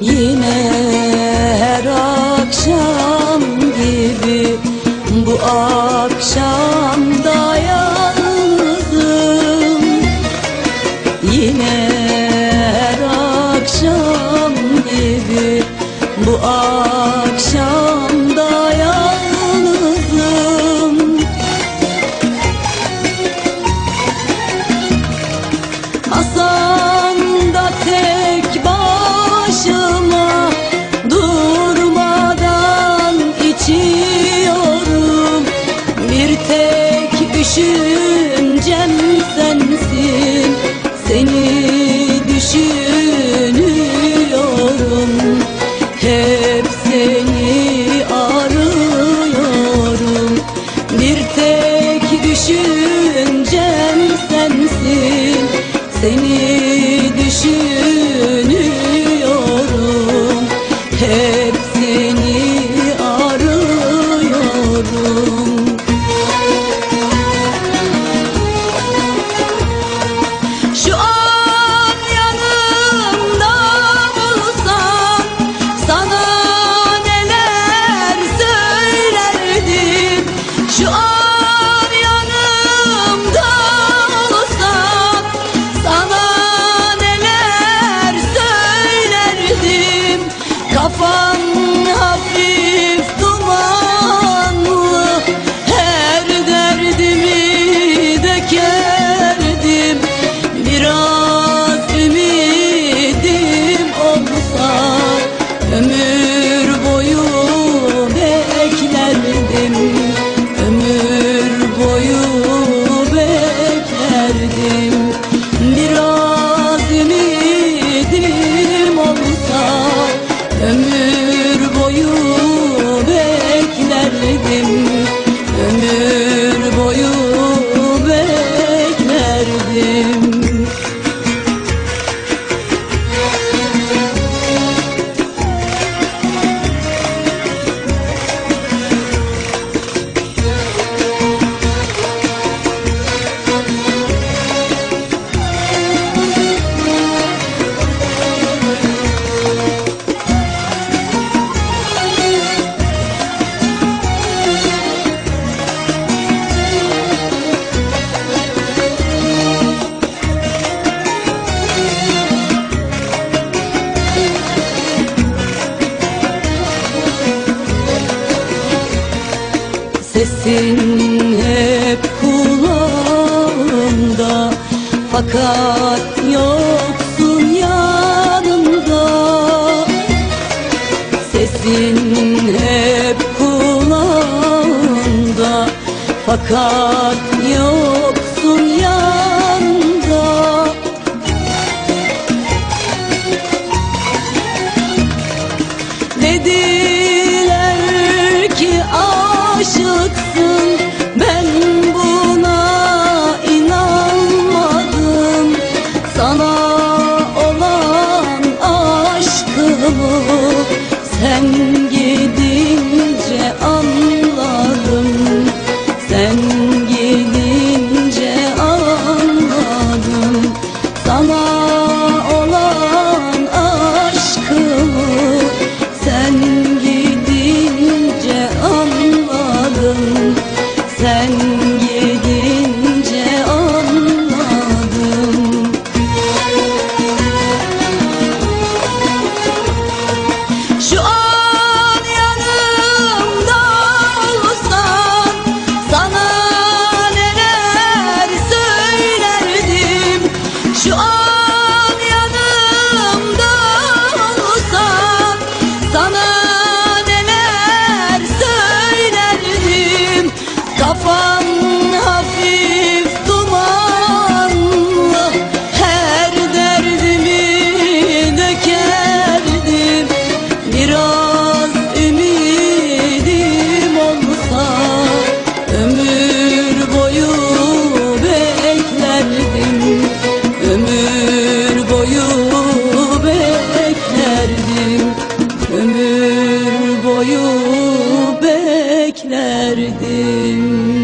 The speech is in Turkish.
Yine her akşam gibi bu akşam Yine her akşam gibi bu düşüncem sensin. Seni düşünüyorum. Hep seni arıyorum. Bir tek düşüncem sensin. Seni sesin hep kulağımda. Fakat yoksun yanımda. Sesin hep kulağımda. Fakat beklerdim